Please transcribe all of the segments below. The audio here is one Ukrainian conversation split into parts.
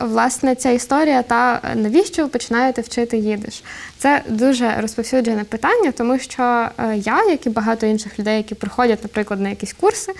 власне ця історія та навіщо ви починаєте вчити їдиш? Це дуже розповсюджене питання, тому що е, я, як і багато інших людей, які приходять, наприклад, на якісь курси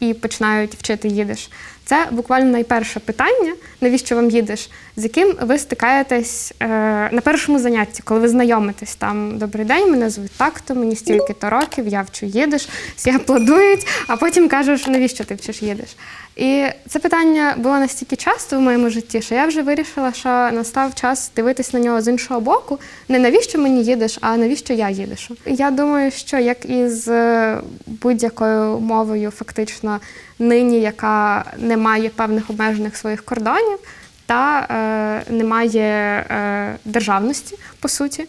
і починають вчити їдиш, це буквально найперше питання, навіщо вам їдиш, з яким ви стикаєтесь е, на першому занятті, коли ви знайомитесь там. Добрий день, мене звуть так-то, мені стільки-то років, я вчу їдиш, всі аплодують, а потім кажуть, навіщо ти вчиш їдиш. І це питання було настільки часто в моєму житті, що я вже вирішила, що настав час дивитись на нього з іншого боку. Не навіщо мені їдеш, а навіщо я їдишу. Я думаю, що як і з е, будь-якою мовою, фактично нині, яка не має певних обмежених своїх кордонів, та е, не має е, державності, по суті,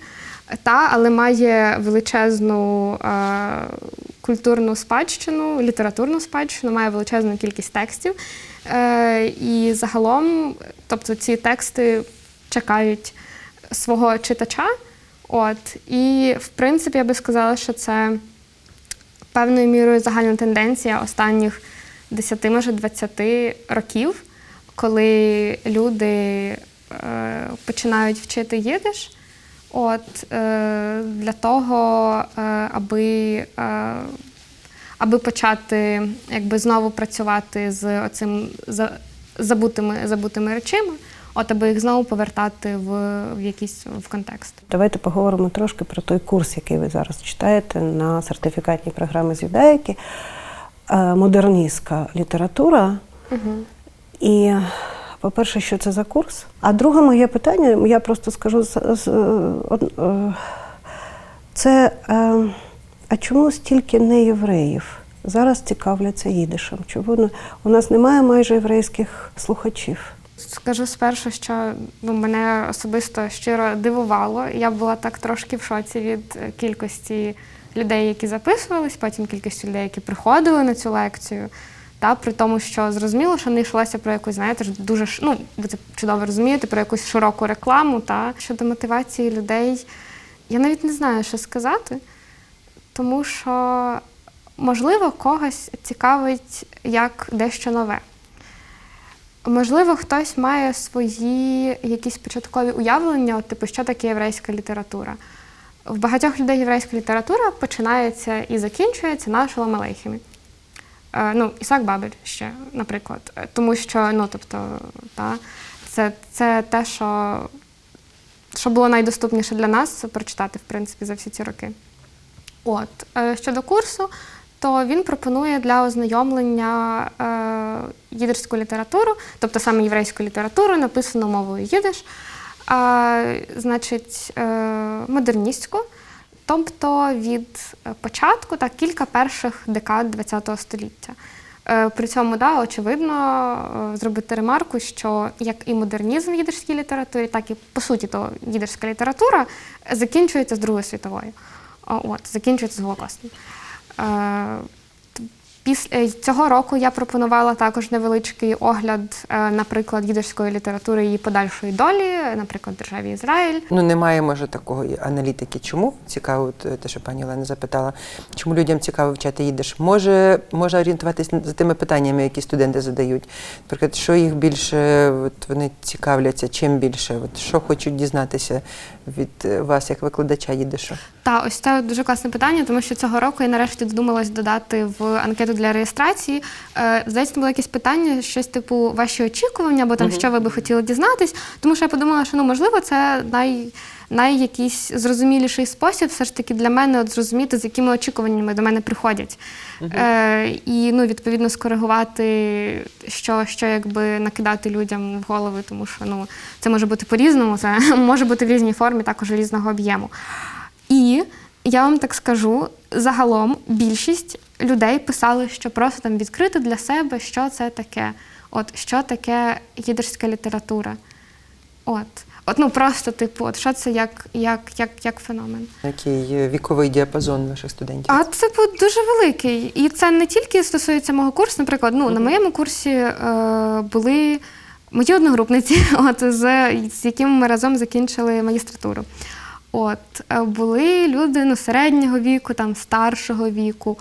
та, але має величезну е, культурну спадщину, літературну спадщину, має величезну кількість текстів. Е, і загалом, тобто ці тексти чекають свого читача. От, і в принципі, я би сказала, що це певною мірою загальна тенденція останніх 10, може 20 років, коли люди е, починають вчити їдиш. От е, для того, е, аби, е, аби почати якби знову працювати з оцим за, забутими, забутими речами, от аби їх знову повертати в, в якийсь в контекст. Давайте поговоримо трошки про той курс, який ви зараз читаєте на сертифікатній програмі з юдаїки. Е, Модерністська література. Угу. І, по-перше, що це за курс? А друге моє питання, я просто скажу з- е, це е, а чому стільки неєвреїв зараз цікавляться їдишем? Чому у нас немає майже єврейських слухачів? Скажу спершу, що ну, мене особисто щиро дивувало. Я була так трошки в шоці від е, кількості людей, які записувались, потім кількості людей, які приходили на цю лекцію. Та при тому, що зрозуміло, що не йшлося про якусь, знаєте, дуже ну, ви це чудово розумієте, про якусь широку рекламу. Та щодо мотивації людей, я навіть не знаю, що сказати, тому що можливо когось цікавить як дещо нове. Можливо, хтось має свої якісь початкові уявлення, типу, що таке єврейська література. В багатьох людей єврейська література починається і закінчується на Шолом Алейхімі. Е, ну, Ісак Бабель ще, наприклад. Е, Тому що, ну, тобто, та, це, це те, що, що було найдоступніше для нас прочитати, в принципі, за всі ці роки. От. Е, Щодо курсу, то він пропонує для ознайомлення е, їдерську літературу, тобто саме єврейську літературу, написану мовою їдиш, значить, е, модерністську, тобто від початку та кілька перших декад ХХ століття. Е, При цьому, да, очевидно, е, зробити ремарку, що як і модернізм в їдерській літературі, так і по суті то їдерська література закінчується з Другою світовою. От, закінчується з Голокостом. Е, Після цього року я пропонувала також невеличкий огляд, е, наприклад, їдерської літератури її подальшої долі, наприклад, державі Ізраїль. Ну, немає, може, такої аналітики. Чому цікаво, е, те, що пані Олена запитала, чому людям цікаво вчати їдиш? Може, може орієнтуватись за тими питаннями, які студенти задають. Наприклад, що їх більше от, вони цікавляться, чим більше, от, що хочуть дізнатися від е, вас, як викладача їдишу? Та ось це дуже класне питання, тому що цього року я нарешті додумалась додати в анкету для реєстрації. Е, здається, було якесь питання, щось типу ваші очікування, або там що ви би хотіли дізнатись. Тому що я подумала, що ну можливо, це най. Най якийсь зрозуміліший спосіб, все ж таки для мене от зрозуміти, з якими очікуваннями до мене приходять. Е, і ну, відповідно скоригувати, що, що якби накидати людям в голови, тому що ну, це може бути по-різному, це може бути в різній формі, також різного об'єму. І я вам так скажу, загалом більшість людей писали, що просто там відкрити для себе, що це таке. От що таке їдерська література. От. От ну просто, типу, от що це як, як, як, як феномен. Який віковий діапазон ваших студентів? А це був дуже великий. І це не тільки стосується мого курсу. Наприклад, ну на моєму курсі е, були мої одногрупниці, от з, з якими ми разом закінчили магістратуру. От е, були люди ну, середнього віку, там старшого віку.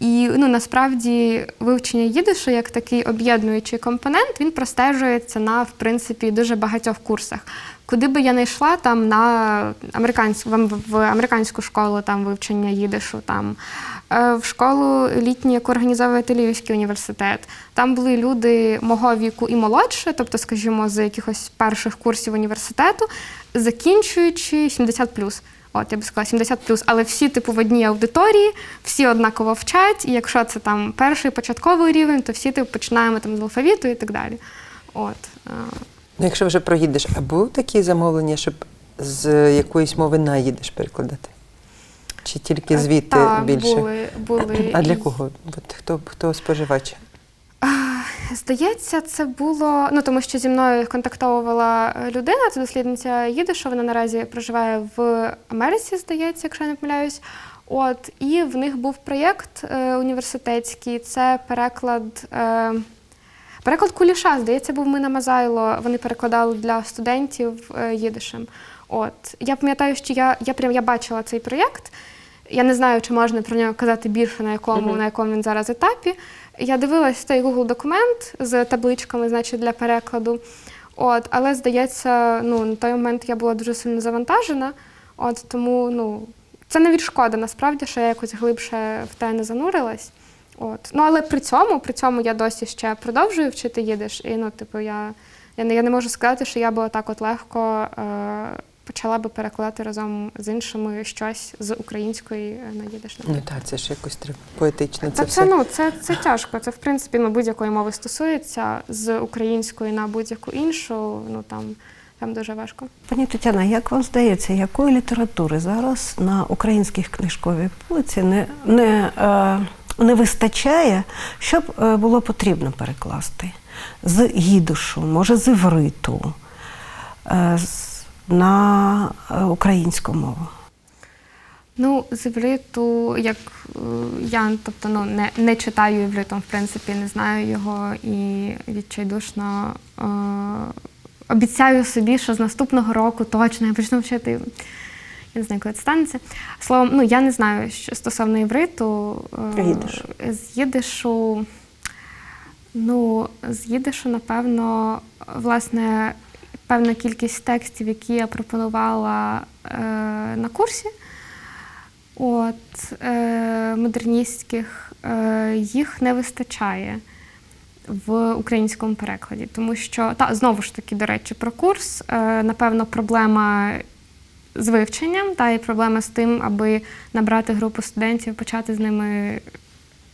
І ну, насправді вивчення їдишу як такий об'єднуючий компонент, він простежується на в принципі дуже багатьох курсах. Куди би я не йшла, там на американську в, американську школу там вивчення їдишу, там в школу літню, яку організовує Тель-Авівський університет. Там були люди мого віку і молодше, тобто, скажімо, з якихось перших курсів університету, закінчуючи 70+. От, я би сказала, 70+, але всі типу в одній аудиторії, всі однаково вчать, і якщо це там перший початковий рівень, то всі типу, починаємо там з алфавіту і так далі. От. е, Ну, якщо вже проїдеш, а були такі замовлення, щоб з якоїсь мови на їдеш перекладати? Чи тільки звідти так, більше? Були, були. А для кого? Хто, хто споживач? Здається, це було ну тому, що зі мною контактовувала е, людина, це дослідниця їдишу, Вона наразі проживає в Америці, здається, якщо я не помиляюсь. От і в них був проєкт е, університетський. Це переклад. Е, Переклад куліша, здається, був Мина Мазайло. Вони перекладали для студентів е, їдишем. От я пам'ятаю, що я, я прям я бачила цей проєкт. Я не знаю, чи можна про нього казати більше, на якому, Мгм. на якому він зараз етапі. Я дивилась цей Google документ з табличками, значить, для перекладу. От, але здається, ну на той момент я була дуже сильно завантажена. От тому ну це не від шкоди, насправді, що я якось глибше в те не занурилась. От. Ну, але при цьому, при цьому я досі ще продовжую вчити їдиш. І ну, типу, я, я, не, я не можу сказати, що я би отак от легко е, почала би перекладати разом з іншими щось з української е, на їдиш. Ну так, це ж якось треба поетично. Це Та все. це, ну, це, це тяжко. Це, в принципі, ну, будь-якої мови стосується з української на будь-яку іншу, ну там, там дуже важко. Пані Тетяна, як вам здається, якої літератури зараз на українських книжковій полиці не, не, е, не вистачає, щоб е, було потрібно перекласти з їдушу, може з івриту е, з- на е, українську мову? Ну, з івриту, як е, я тобто, ну, не, не читаю івритом, в принципі, не знаю його і відчайдушно е, обіцяю собі, що з наступного року точно я почну вчити. Я не знаю, коли це станеться. Словом, ну я не знаю, що стосовно івриту. А їдишу? З їдишу, ну, з їдишу, напевно, власне, певна кількість текстів, які я пропонувала е, на курсі. От е, модерністських е, їх не вистачає в українському перекладі, тому що та знову ж таки, до речі, про курс. Е, напевно, проблема з вивченням, та і проблема з тим, аби набрати групу студентів, почати з ними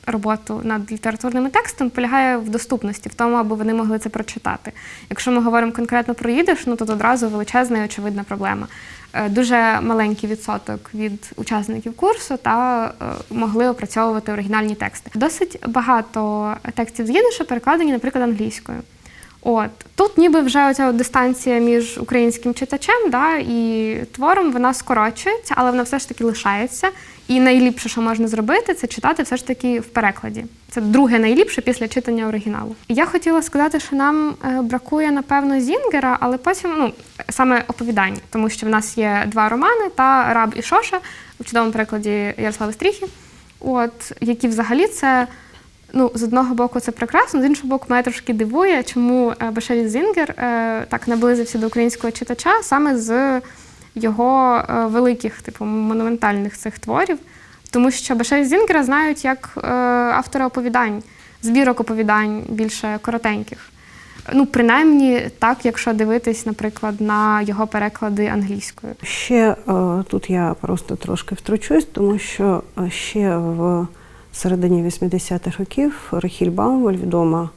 роботу над літературними текстами, полягає в доступності, в тому, аби вони могли це прочитати. Якщо ми говоримо конкретно про їдиш, ну тут одразу величезна і очевидна проблема. Е, Дуже маленький відсоток від учасників курсу та е, могли опрацьовувати оригінальні тексти. Досить багато текстів з їдишу перекладені, наприклад, англійською. От тут ніби вже оця дистанція між українським читачем да, і твором вона скорочується, але вона все ж таки лишається. І найліпше, що можна зробити, це читати все ж таки в перекладі. Це друге найліпше після читання оригіналу. Я хотіла сказати, що нам е, бракує напевно Зінгера, але потім ну саме оповідань, тому що в нас є два романи та Раб і Шоша у чудовому перекладі Ярослава Стріхи, от які взагалі це. Ну, з одного боку, це прекрасно, з іншого боку, мене трошки дивує, чому е, Зінгер е, так наблизився до українського читача саме з його е, великих, типу, монументальних цих творів. Тому що Бешевіт Зінгера знають як е, автора оповідань, збірок оповідань більше коротеньких. Ну, принаймні, так, якщо дивитись, наприклад, на його переклади англійською. Ще е, тут я просто трошки втручусь, тому що ще в середині 80-х років Рахіль Баумваль, відома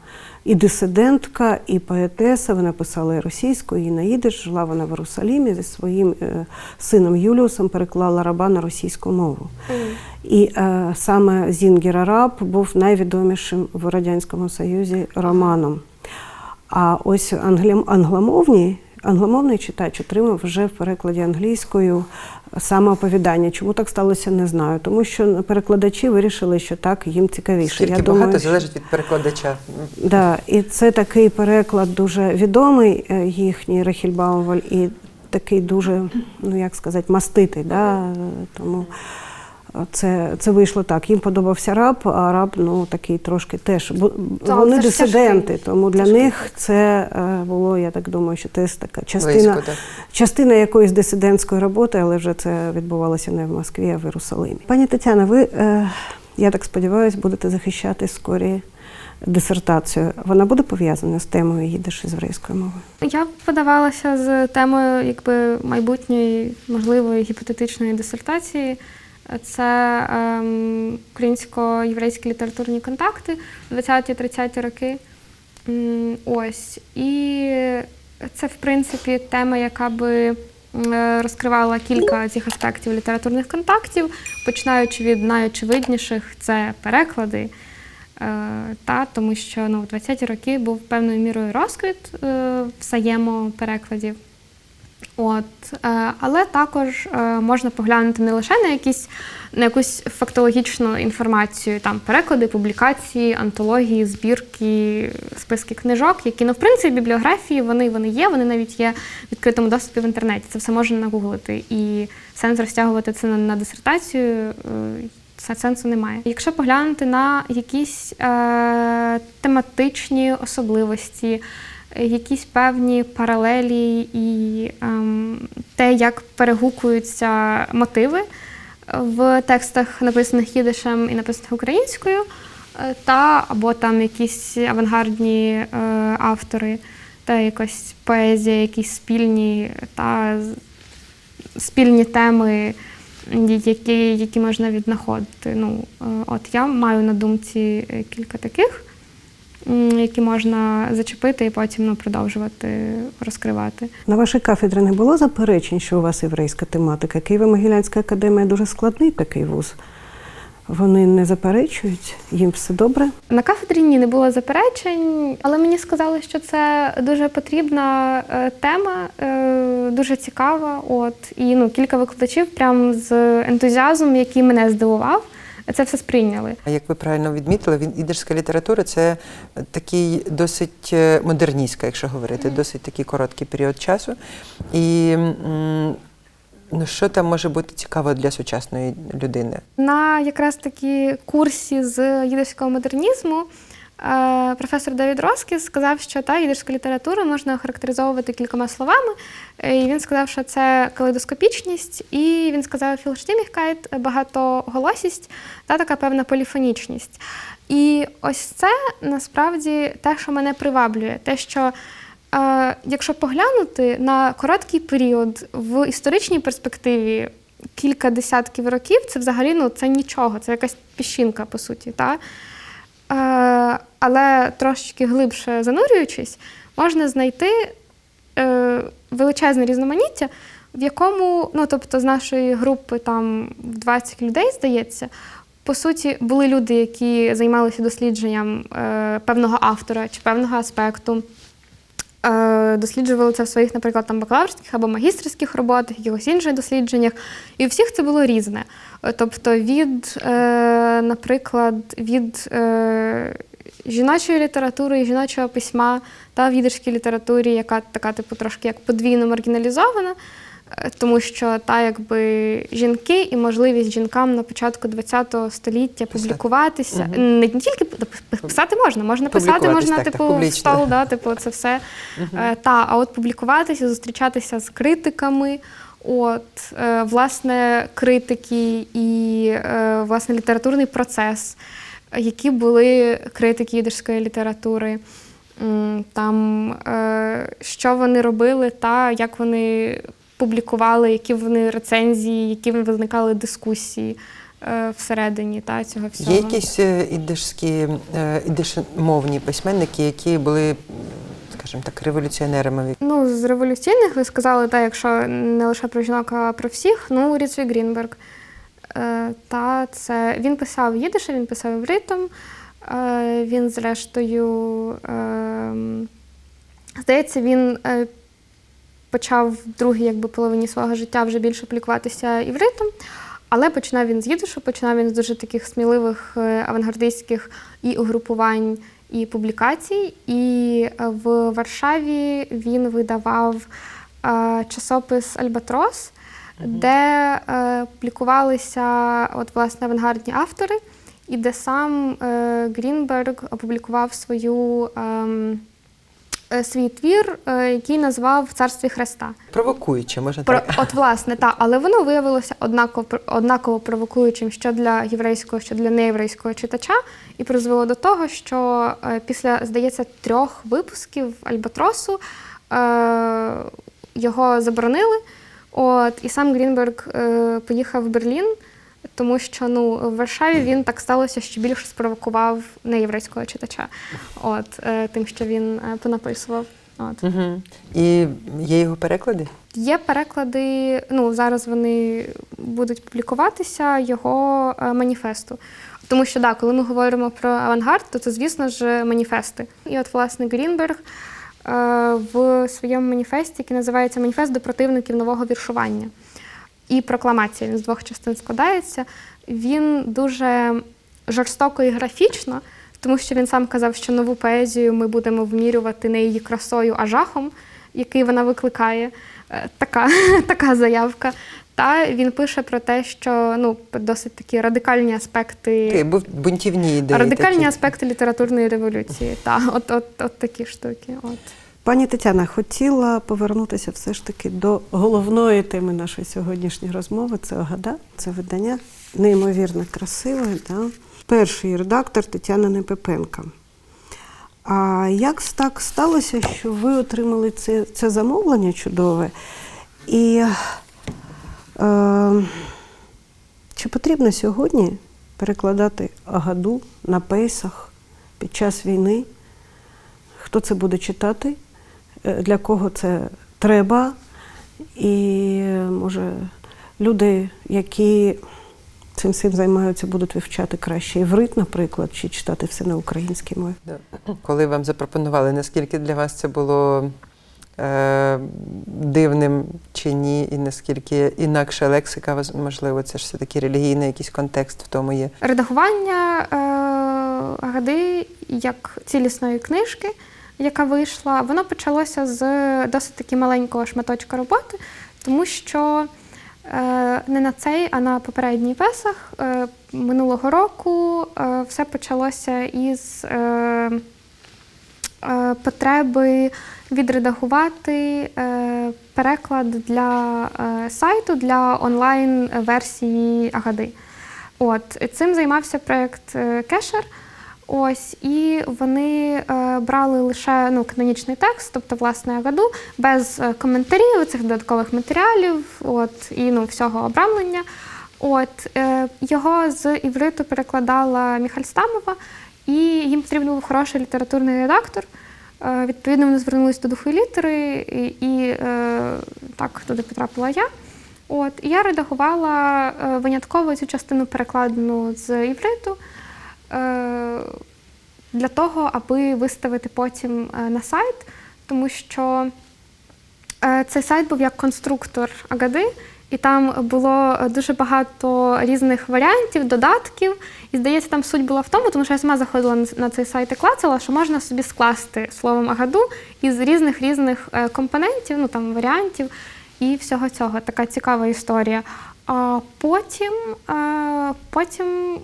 і дисидентка, і поетеса. Вона писала і російською, і на їдиш. Жила вона в Єрусалімі зі своїм е, сином Юліусом, переклала раба на російську мову. І е, саме Зінгер Араб був найвідомішим в Радянському Союзі романом. А ось англомовні, англомовний читач отримав вже в перекладі англійською саме оповідання. Чому так сталося, не знаю. Тому що перекладачі вирішили, що так їм цікавіше. Скільки Я багато думаю, що- залежить від перекладача. Да, і це такий переклад дуже відомий е, їхній Рахіль Баумваль, і такий дуже, ну як сказати, маститий. Да? Тому Це, це вийшло так. Їм подобався раб, а раб ну такий трошки теж. Бо Так, вони це дисиденти, тяжкий. тому для Тяжкий них це е, було, я так думаю, що теж така частина, Близько, так. частина якоїсь дисидентської роботи, але вже це відбувалося не в Москві, а в Єрусалимі. Пані Тетяна, ви, е, я так сподіваюся, будете захищати скорі дисертацію. Вона буде пов'язана з темою їдеш із єврейської мови? Я подавалася з темою якби майбутньої можливої гіпотетичної дисертації. Це ем, українсько-єврейські літературні контакти 20-30 роки. Ось. І це, в принципі, тема, яка би е, розкривала кілька цих аспектів літературних контактів, починаючи від найочевидніших це переклади. Е, Та, тому що ну, в 20-ті роки був певною мірою розквіт е, взаємоперекладів. От, е, але також е, можна поглянути не лише на якісь на якусь фактологічну інформацію, там переклади, публікації, антології, збірки, списки книжок, які ну, в принципі бібліографії вони, вони є, вони навіть є в відкритому доступі в інтернеті. Це все можна нагуглити. І сенс розтягувати це на, на дисертацію. це сенсу немає. Якщо поглянути на якісь е, тематичні особливості, якісь певні паралелі і ем, те, як перегукуються мотиви в текстах, написаних їдишем і написаних українською, е, та або там якісь авангардні е, автори, та якась поезія, якісь спільні та спільні теми, які, які можна віднаходити. Ну, е, от я маю на думці е, кілька таких, які можна зачепити і потім ну, продовжувати розкривати. На вашій кафедрі не було заперечень, що у вас єврейська тематика? Києво-Могилянська академія дуже складний такий вуз. Вони не заперечують, їм все добре. На кафедрі ні, не було заперечень, але мені сказали, що це дуже потрібна е, тема, е, дуже цікава. От і ну кілька викладачів прям з ентузіазмом, який мене здивував, це все сприйняли. А як ви правильно відмітили, він ідерська література це такий досить е, модерністська, якщо говорити, досить такий короткий період часу. І ну, що там може бути цікаво для сучасної людини? На якраз такі курсі з їдерського модернізму професор Давід Роскіс сказав, що та їдиську літературу можна охарактеризовувати кількома словами. Е, І він сказав, що це калейдоскопічність, і він сказав філштиміхкайт, багатоголосість та така певна поліфонічність. І ось це насправді те, що мене приваблює, те, що Е, якщо поглянути на короткий період в історичній перспективі кілька десятків років, це взагалі ну, це нічого, це якась піщинка, по суті. Та? Е, але трошечки глибше занурюючись, можна знайти е, величезне різноманіття, в якому, ну тобто з нашої групи там 20 людей, здається, по суті, були люди, які займалися дослідженням е, певного автора чи певного аспекту. Е, Досліджували це в своїх, наприклад, там бакалаврських або магістерських роботах, якихось інших дослідженнях. І у всіх це було різне. Тобто, від, наприклад, від жіночої літератури і жіночого письма та в їдерській літературі, яка така, типу, трошки як подвійно маргіналізована, е, тому що та якби жінки і можливість жінкам на початку ХХ століття публікуватися не, не тільки писати можна, можна писати, можна так, так, типу в публічно. стол, да, типу, це все. Е, Та, а от публікуватися, зустрічатися з критиками. От, е, власне, критики і власне літературний процес, які були критики їдерської літератури, там, е, що вони робили, та як вони публікували, які вони рецензії, які виникали дискусії е, всередині та, цього всього. Є якісь е, ідишські, ідишмовні письменники, які були, скажімо так, революціонерами. Ну, з революційних ви сказали, та, якщо не лише про жінок, а про всіх, ну, Ріцві Грінберг. Е, та це він писав їдише, він писав івритом. Е, він, зрештою, е, здається, він е, почав в другій якби, половині свого життя вже більше публікуватися івритом. Але починав він з їдишу, починав він з дуже таких сміливих авангардистських і угрупувань, і публікацій. І в Варшаві він видавав часопис Альбатрос. Де е, публікувалися от, власне авангардні автори, і де сам е, Грінберг опублікував свою, ем, е, свій твір, е, який назвав царстві Христа. Провокуюче, можна Про, так. от, власне, так, але воно виявилося однаково, однаково провокуючим що для єврейського, що для неєврейського читача, і призвело до того, що е, після, здається, трьох випусків Альбатросу е, його заборонили. От, і сам Грінберг е, поїхав в Берлін, тому що ну, в Варшаві він так сталося, що більше спровокував неєврейського читача, от, е, тим, що він е, понаписував. От. Угу. І є його переклади? Є переклади, ну зараз вони будуть публікуватися його е, маніфесту. Тому що да, коли ми говоримо про авангард, то це, звісно ж, маніфести. І от, власне, Грінберг в своєму маніфесті, який називається Маніфест до противників нового віршування і прокламація, він з двох частин складається. Він дуже жорстоко і графічно, тому що він сам казав, що нову поезію ми будемо вмірювати не її красою, а жахом, який вона викликає. Е, Така, така заявка. Та він пише про те, що ну досить такі радикальні аспекти, бу- бунтівні ідеї. радикальні такі. аспекти літературної революції. Та от, от, от такі штуки. От. Пані Тетяна, хотіла повернутися все ж таки до головної теми нашої сьогоднішньої розмови. Це Огада, це видання неймовірно красиве. Да? Перший редактор Тетяна Непепенка. А як так сталося, що ви отримали це, це замовлення чудове? І чи потрібно сьогодні перекладати Агаду на пейсах під час війни? Хто це буде читати? Е, Для кого це треба? І е, може люди, які цим всім займаються, будуть вивчати краще іврит, наприклад, чи читати все на українській мові. Коли вам запропонували, наскільки для вас це було е, дивним чи ні, і наскільки інакша лексика, можливо, це ж все-таки релігійний якийсь контекст в тому є. Редагування е, Агади як цілісної книжки, яка вийшла, воно почалося з досить таки маленького шматочка роботи, тому що е, не на цей, а на попередній Песах е, минулого року е, все почалося із потреби відредагувати е, переклад для е, сайту для онлайн-версії Агади. От цим займався проєкт е, Кешер. Ось, і вони е, брали лише ну, канонічний текст, тобто власне Агаду, без коментарів, цих додаткових матеріалів, от, і ну, всього обрамлення. От, е, його з івриту перекладала Міхаль Стамова, і їм потрібен був хороший літературний редактор. Е, відповідно, вони звернулись до духу літери, і, е, так туди потрапила я. От, і я редагувала е, винятково цю частину перекладену з івриту для того, аби виставити потім на сайт, тому що цей сайт був як конструктор Агади, і там було дуже багато різних варіантів, додатків. І здається, там суть була в тому, тому що я сама заходила на- цей сайт і клацала, що можна собі скласти словом Агаду із різних різних е, компонентів, ну там варіантів і всього цього. Така цікава історія. А потім, е, потім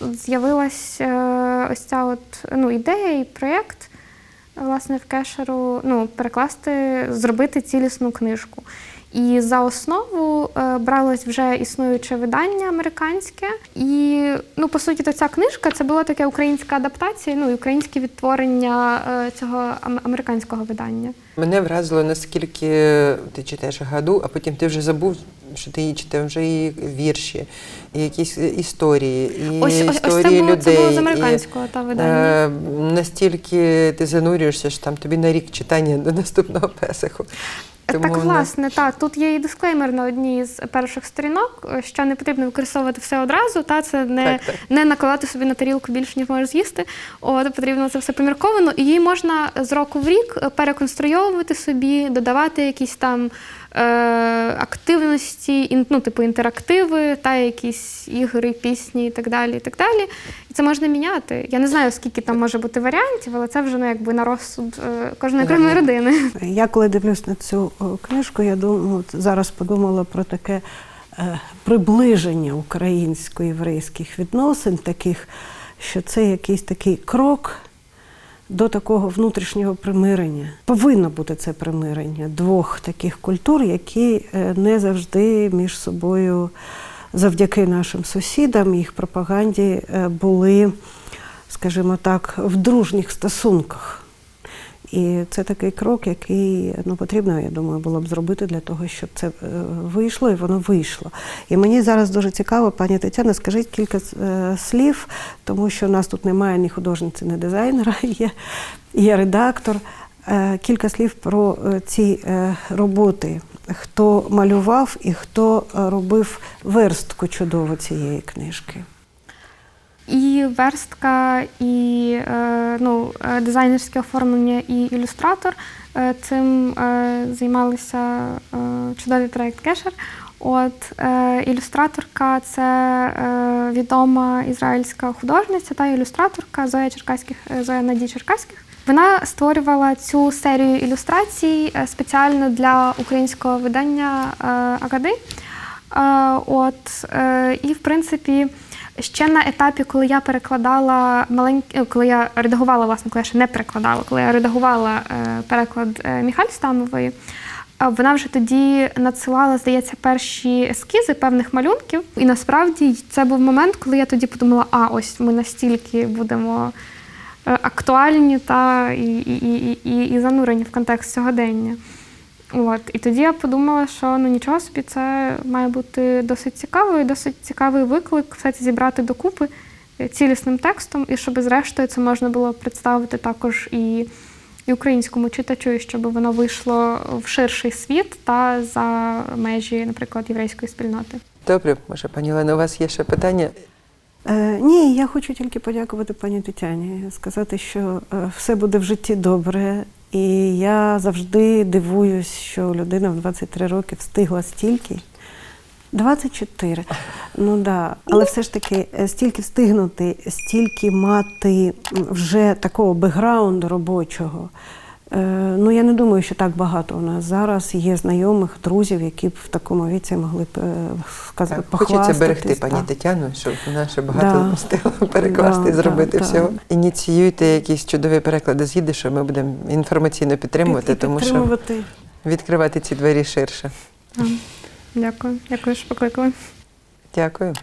з'явилась е, ось ця от, ну, ідея і проєкт власне в кешеру ну, перекласти, зробити цілісну книжку. І за основу е, бралось вже існуюче видання американське. І ну, по суті, то ця книжка це була така українська адаптація, ну і українське відтворення е, цього ам- американського видання. Мене вразило, наскільки ти читаєш гаду, а потім ти вже забув, що ти її читав вже і вірші, і якісь історії, і Ось, ось, ось історії це було, людей. це було з і, та видання. Е, настільки ти занурюєшся, що там тобі на рік читання до наступного песиху. Тому так, власне, так. Тут є і дисклеймер на одній з перших сторінок, е, що не потрібно використовувати все одразу. Та це не, Так, так. не накладати собі на тарілку більше, ніж можеш з'їсти. От потрібно це все помірковано. І її можна з року в рік е, переконструйовувати собі, додавати якісь там е, активності, ін- ну, типу інтерактиви, та якісь ігри, пісні і так далі. І так далі. І це можна міняти. Я не знаю, скільки там може бути варіантів, але це вже ну, якби на розсуд е, кожної окремої родини. Я коли дивлюсь на цю книжку, я думаю, от зараз подумала про таке е, приближення українсько-єврейських відносин, таких, що це якийсь такий крок до такого внутрішнього примирення. Повинно бути це примирення двох таких культур, які е, не завжди між собою, завдяки нашим сусідам, їх пропаганді, е, були, скажімо так, в дружніх стосунках. І це такий крок, який ну, потрібно, я думаю, було б зробити для того, щоб це е, вийшло, і воно вийшло. І мені зараз дуже цікаво, пані Тетяна, скажіть кілька е, слів, тому що у нас тут немає ні художниці, ні дизайнера, є, є редактор. Е, Кілька слів про ці роботи, хто малював і хто робив верстку чудово цієї книжки. І верстка, і е, ну, е, дизайнерське оформлення, і ілюстратор. Е, Цим займалися чудовий проєкт Кешер. От ілюстраторка це відома ізраїльська художниця та ілюстраторка Зоя Черкаських Зоя Надій Черкаських. Вона створювала цю серію ілюстрацій спеціально для українського видання Агади. От, і в принципі, ще на етапі, коли я перекладала маленькі, е, коли я редагувала, власне, коли я ще не перекладала, коли я редагувала е, переклад е, Міхаль Стамової, вона вже тоді надсилала, здається, перші ескізи певних малюнків. І насправді це був момент, коли я тоді подумала, а ось ми настільки будемо актуальні та і, і, і, і занурені в контекст сьогодення. От. І тоді я подумала, що ну нічого собі, це має бути досить цікаво і досить цікавий виклик все це зібрати докупи е, цілісним текстом, і щоб зрештою це можна було представити також і, і українському читачу, і щоб воно вийшло в ширший світ та за межі, наприклад, єврейської спільноти. Добре, може, пані Олено, у вас є ще питання? Е, ні, я хочу тільки подякувати пані Тетяні, сказати, що е, все буде в житті добре. І я завжди дивуюсь, що людина в 23 роки встигла стільки. 24. Ну да. Але все ж таки, е, стільки встигнути, стільки мати вже такого бекграунду робочого. Е, Ну, я не думаю, що так багато у нас зараз є знайомих, друзів, які б в такому віці могли б е, сказати, Так, хочеться берегти пані так. Тетяну, щоб вона ще багато Да. встигла перекласти і зробити да, всього. да. Ініціюйте якісь чудові переклади з їдишу, ми будемо інформаційно підтримувати, тому що відкривати ці двері ширше. Дякую. Дякую, що покликали. Дякую.